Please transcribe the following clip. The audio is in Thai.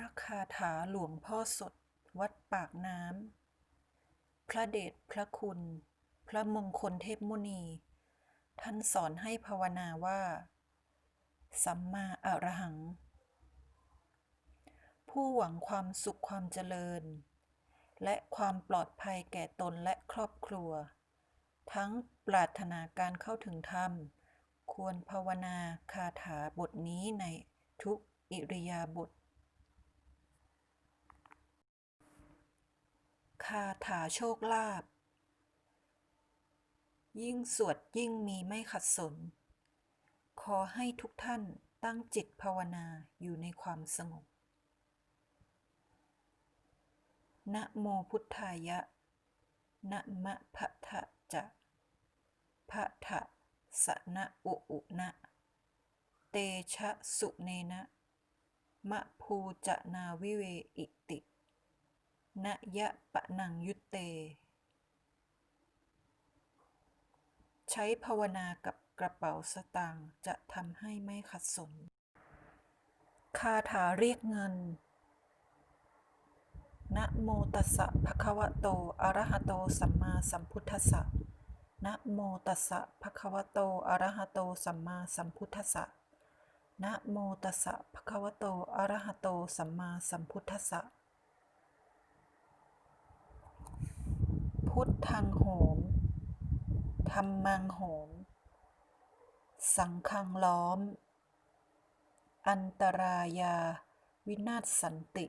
ระคาถาหลวงพ่อสด วัดปากน้ำ พระเดชพระคุณ พระมงคลเทพมุนี ท่านสอนให้ภาวนาว่า สัมมาอรหัง ผู้หวังความสุขความเจริญ และความปลอดภัยแก่ตนและครอบครัว ทั้งปรารถนาการเข้าถึงธรรม ควรภาวนาคาถาบทนี้ในทุกอิริยาบถ คาถาโชคลาภยิ่งสวดยิ่งมีไม่ขัดสน ขอให้ทุกท่านตั้งจิตภาวนาอยู่ในความสงบ นะโมพุทธายะ นะมะพะทะจะพะทะสะนะอุอุนะ เตชะสุเนนะ มะภูจะนาวิเวอิ นะยะปะนังยุตเต ใช้ภาวนากับกระเป๋าสตางค์จะทำให้ไม่ขัดสน คาถาเรียกเงิน นะโมตัสสะภะคะวะโต อะระหะโต สัมมาสัมพุทธัสสะ นะโมตัสสะภะคะวะโต อะระหะโต สัมมาสัมพุทธัสสะนะโมตัสสะภะคะวะโต อะระหะโต สัมมาสัมพุทธัสสะ พุทธังโหมธรรมังโหม สังฆังล้อม อันตรายา วินาศสันติ